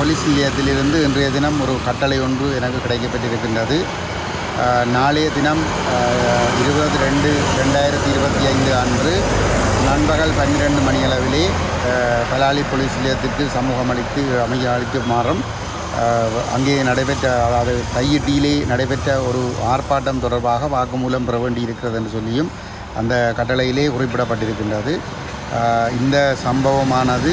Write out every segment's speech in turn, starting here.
Police நிலையத்திலிருந்து இன்றைய தினம் ஒரு கட்டளை ஒன்று எனக்கு கிடைக்கப்பட்டிருக்கின்றது. நாளைய தினம் இருபது ரெண்டு ரெண்டாயிரத்தி இருபத்தி ஐந்து அன்று நண்பகல் பன்னிரெண்டு மணியளவிலே பலாலி போலீஸ் நிலையத்திற்கு சமூகம் அளித்து அமைய அளிக்குமாறும் அங்கே நடைபெற்ற அதாவது கையிட்டியிலே நடைபெற்ற ஒரு ஆர்ப்பாட்டம் தொடர்பாக வாக்குமூலம் பெற வேண்டி இருக்கிறது என்று சொல்லியும் அந்த கட்டளையிலே குறிப்பிடப்பட்டிருக்கின்றது. இந்த சம்பவமானது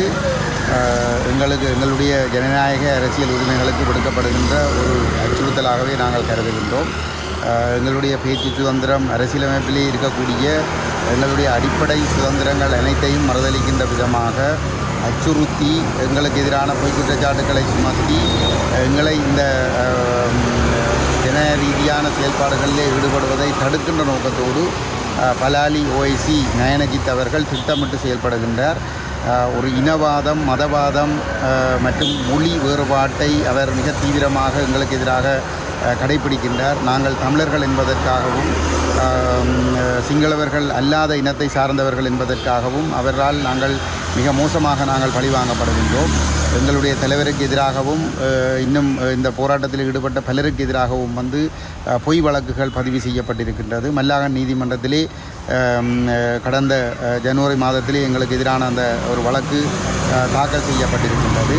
எங்களுக்கு எங்களுடைய ஜனநாயக அரசியல் உரிமைகளுக்கு விடுக்கப்படுகின்ற ஒரு அச்சுறுத்தலாகவே நாங்கள் கருதுகின்றோம். எங்களுடைய பேச்சு சுதந்திரம் அரசியலமைப்பிலே இருக்கக்கூடிய எங்களுடைய அடிப்படை சுதந்திரங்கள் அனைத்தையும் மறுதளிக்கின்ற விதமாக அச்சுறுத்தி எங்களுக்கு எதிரான பொய் குற்றச்சாட்டுக்களை சுமத்தி எங்களை இந்த ஜன ரீதியான செயல்பாடுகளிலே ஈடுபடுவதை தடுக்கின்ற நோக்கத்தோடு பலாலி ஓஐசி நயனஜித் அவர்கள் திட்டமிட்டு செயல்படுகின்றார். ஒரு இனவாதம் மதவாதம் மற்றும் மொழி வேறுபாட்டை அவர் மிக தீவிரமாக எங்களுக்கு எதிராக கடைபிடிக்கின்றார். நாங்கள் தமிழர்கள் என்பதற்காகவும் சிங்களவர்கள் அல்லாத இனத்தை சார்ந்தவர்கள் என்பதற்காகவும் அவரால் நாங்கள் மிக மோசமாக நாங்கள் பழிவாங்கப்படுகின்றோம் எங்களுடைய தலைவருக்கு எதிராகவும் இன்னும் இந்த போராட்டத்தில் ஈடுபட்ட பலருக்கு எதிராகவும் வந்து பொய் வழக்குகள் பதிவு செய்யப்பட்டிருக்கின்றது. மல்லாகன் நீதிமன்றத்திலே கடந்த ஜனவரி மாதத்திலே எங்களுக்கு எதிரான அந்த ஒரு வழக்கு தாக்கல் செய்யப்பட்டிருக்கின்றது.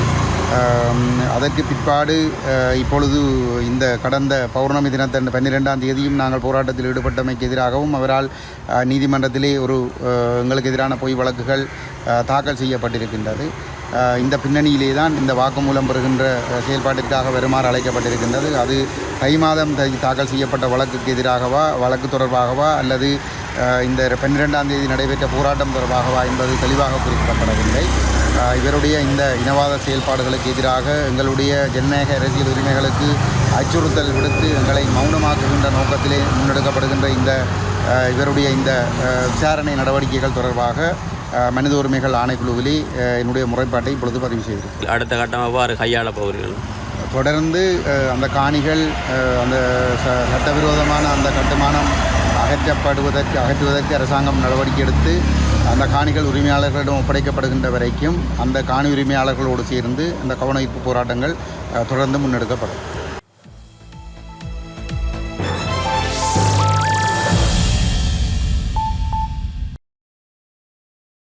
அதற்கு பிற்பாடு இப்பொழுது இந்த கடந்த பௌர்ணமி தினத்தன்று பன்னிரெண்டாம் தேதியும் நாங்கள் போராட்டத்தில் ஈடுபட்டமைக்கு எதிராகவும் அவரால் நீதிமன்றத்திலே ஒரு எங்களுக்கு எதிரான பொய் வழக்குகள் தாக்கல் செய்யப்பட்டிருக்கின்றது. இந்த பின்னணியிலே தான் இந்த வாக்குமூலம் பெறுகின்ற செயல்பாட்டிற்காக வருமாறு அழைக்கப்பட்டிருக்கின்றது. அது தை மாதம் தாக்கல் செய்யப்பட்ட வழக்குக்கு எதிராகவா வழக்கு தொடர்பாகவா அல்லது இந்த பன்னிரெண்டாம் தேதி நடைபெற்ற போராட்டம் தொடர்பாகவா என்பது தெளிவாக குறிப்பிடப்படவில்லை. இவருடைய இந்த இனவாத செயல்பாடுகளுக்கு எதிராக எங்களுடைய ஜனநாயக அரசியல் உரிமைகளுக்கு அச்சுறுத்தல் விடுத்து எங்களை மௌனமாக்குகின்ற நோக்கத்திலே முன்னெடுக்கப்படுகின்ற இந்த இவருடைய இந்த விசாரணை நடவடிக்கைகள் தொடர்பாக மனித உரிமைகள் ஆணைக்குழுவிலே என்னுடைய முறைப்பாட்டை இப்பொழுது பதிவு செய்திருக்கிறேன். அடுத்த கட்டம் எவ்வாறு கையாள தொடர்ந்து அந்த காணிகள் அந்த ச- சட்டவிரோதமான அந்த கட்டுமானம் அகற்றப்படுவதற்கு அகற்றுவதற்கு அரசாங்கம் நடவடிக்கை எடுத்து அந்த காணிகள் உரிமையாளர்களிடம் ஒப்படைக்கப்படுகின்ற வரைக்கும் அந்த காணி உரிமையாளர்களோடு சேர்ந்து அந்த கவனஈர்ப்பு போராட்டங்கள் தொடர்ந்து முன்னெடுக்கப்படும்.